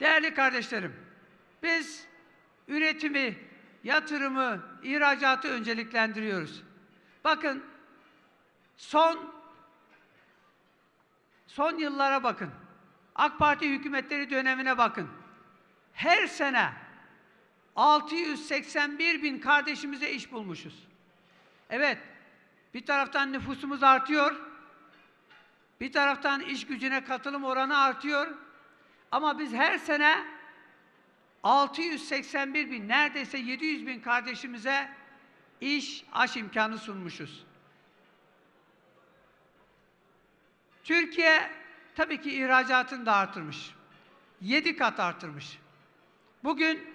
Değerli kardeşlerim, biz üretimi, yatırımı, ihracatı önceliklendiriyoruz. Bakın son son yıllara bakın. AK Parti hükümetleri dönemine bakın. Her sene 681 bin kardeşimize iş bulmuşuz. Evet, bir taraftan nüfusumuz artıyor, bir taraftan iş gücüne katılım oranı artıyor. Ama biz her sene 681 bin, neredeyse 700 bin kardeşimize iş, aş imkanı sunmuşuz. Türkiye tabii ki ihracatını da artırmış. 7 kat artırmış. Bugün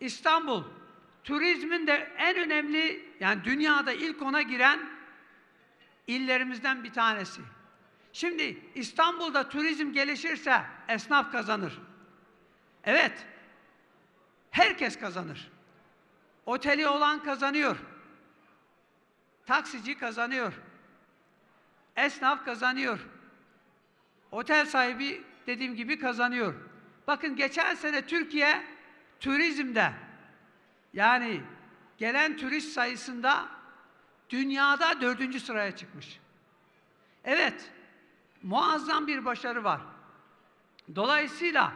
İstanbul turizmin de en önemli yani dünyada ilk ona giren illerimizden bir tanesi. Şimdi İstanbul'da turizm gelişirse esnaf kazanır. Evet. Herkes kazanır. Oteli olan kazanıyor. Taksici kazanıyor. Esnaf kazanıyor. Otel sahibi dediğim gibi kazanıyor. Bakın geçen sene Türkiye turizmde yani gelen turist sayısında dünyada dördüncü sıraya çıkmış. Evet, muazzam bir başarı var. Dolayısıyla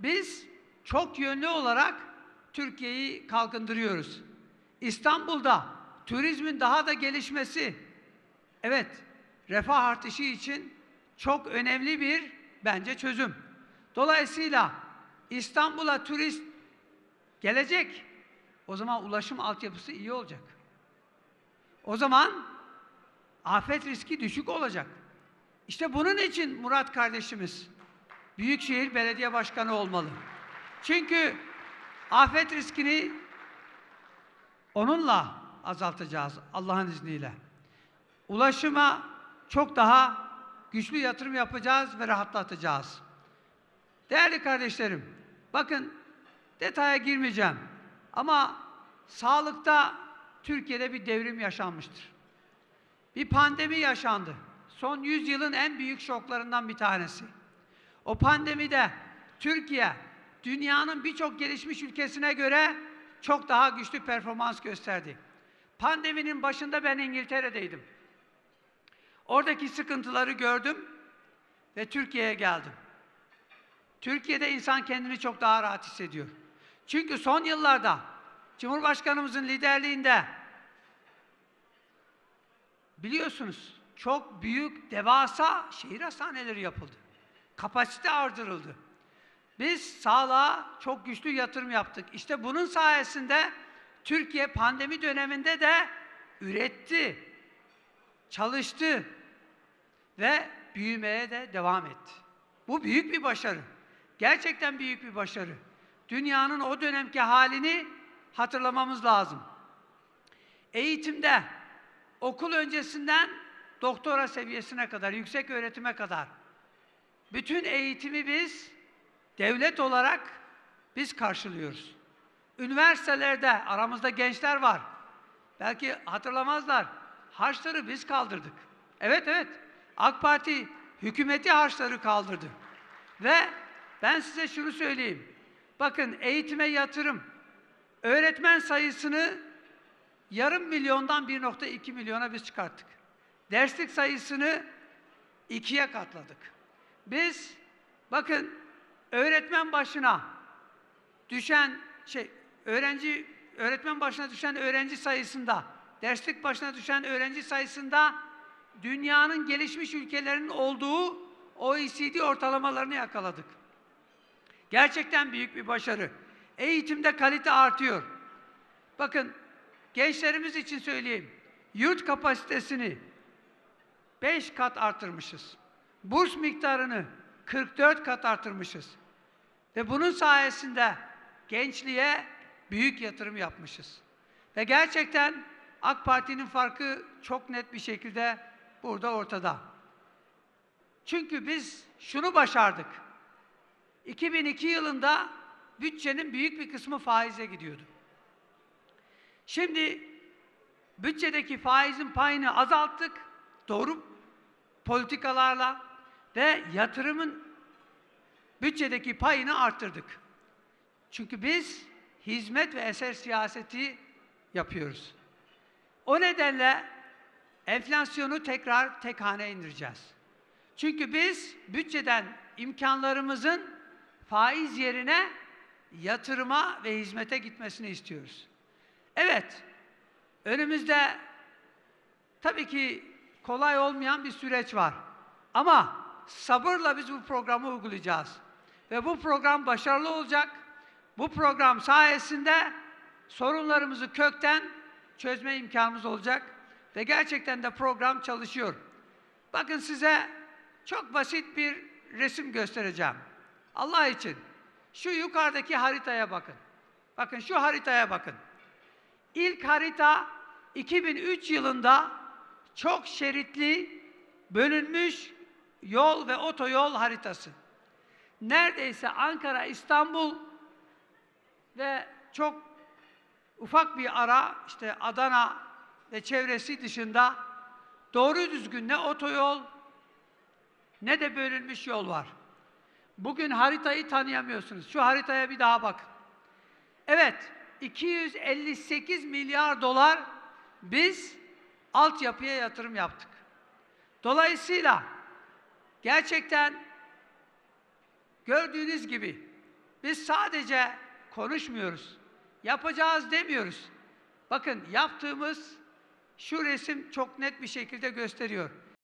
biz çok yönlü olarak Türkiye'yi kalkındırıyoruz. İstanbul'da turizmin daha da gelişmesi, evet, refah artışı için çok önemli bir bence çözüm. Dolayısıyla İstanbul'a turist gelecek. O zaman ulaşım altyapısı iyi olacak. O zaman afet riski düşük olacak. İşte bunun için Murat kardeşimiz Büyükşehir Belediye Başkanı olmalı. Çünkü afet riskini onunla azaltacağız Allah'ın izniyle. Ulaşıma çok daha güçlü yatırım yapacağız ve rahatlatacağız. Değerli kardeşlerim, bakın detaya girmeyeceğim. Ama sağlıkta Türkiye'de bir devrim yaşanmıştır. Bir pandemi yaşandı. Son 100 yılın en büyük şoklarından bir tanesi. O pandemide Türkiye dünyanın birçok gelişmiş ülkesine göre çok daha güçlü performans gösterdi. Pandeminin başında ben İngiltere'deydim. Oradaki sıkıntıları gördüm ve Türkiye'ye geldim. Türkiye'de insan kendini çok daha rahat hissediyor. Çünkü son yıllarda Cumhurbaşkanımızın liderliğinde biliyorsunuz çok büyük, devasa şehir hastaneleri yapıldı. Kapasite artırıldı. Biz sağlığa çok güçlü yatırım yaptık. İşte bunun sayesinde Türkiye pandemi döneminde de üretti, çalıştı ve büyümeye de devam etti. Bu büyük bir başarı. Gerçekten büyük bir başarı. Dünyanın o dönemki halini hatırlamamız lazım. Eğitimde okul öncesinden doktora seviyesine kadar, yüksek öğretime kadar bütün eğitimi biz devlet olarak biz karşılıyoruz. Üniversitelerde aramızda gençler var. Belki hatırlamazlar. Harçları biz kaldırdık. Evet evet. AK Parti hükümeti harçları kaldırdı. Ve ben size şunu söyleyeyim. Bakın eğitime yatırım, öğretmen sayısını yarım milyondan 1.2 milyona biz çıkarttık. Derslik sayısını ikiye katladık. Biz bakın öğretmen başına düşen şey öğrenci öğretmen başına düşen öğrenci sayısında derslik başına düşen öğrenci sayısında dünyanın gelişmiş ülkelerinin olduğu OECD ortalamalarını yakaladık. Gerçekten büyük bir başarı. Eğitimde kalite artıyor. Bakın gençlerimiz için söyleyeyim. Yurt kapasitesini 5 kat artırmışız. Burs miktarını 44 kat artırmışız. Ve bunun sayesinde gençliğe büyük yatırım yapmışız. Ve gerçekten AK Parti'nin farkı çok net bir şekilde burada ortada. Çünkü biz şunu başardık. 2002 yılında bütçenin büyük bir kısmı faize gidiyordu. Şimdi bütçedeki faizin payını azalttık. Doğru politikalarla ve yatırımın bütçedeki payını arttırdık. Çünkü biz hizmet ve eser siyaseti yapıyoruz. O nedenle enflasyonu tekrar tek hane indireceğiz. Çünkü biz bütçeden imkanlarımızın faiz yerine yatırıma ve hizmete gitmesini istiyoruz. Evet, önümüzde tabii ki kolay olmayan bir süreç var. Ama sabırla biz bu programı uygulayacağız. Ve bu program başarılı olacak. Bu program sayesinde sorunlarımızı kökten çözme imkanımız olacak. Ve gerçekten de program çalışıyor. Bakın size çok basit bir resim göstereceğim. Allah için şu yukarıdaki haritaya bakın. Bakın şu haritaya bakın. İlk harita 2003 yılında çok şeritli bölünmüş yol ve otoyol haritası. Neredeyse Ankara, İstanbul ve çok ufak bir ara işte Adana ve çevresi dışında doğru düzgün ne otoyol ne de bölünmüş yol var. Bugün haritayı tanıyamıyorsunuz. Şu haritaya bir daha bakın. Evet, 258 milyar dolar biz altyapıya yatırım yaptık. Dolayısıyla gerçekten gördüğünüz gibi biz sadece konuşmuyoruz. Yapacağız demiyoruz. Bakın yaptığımız şu resim çok net bir şekilde gösteriyor.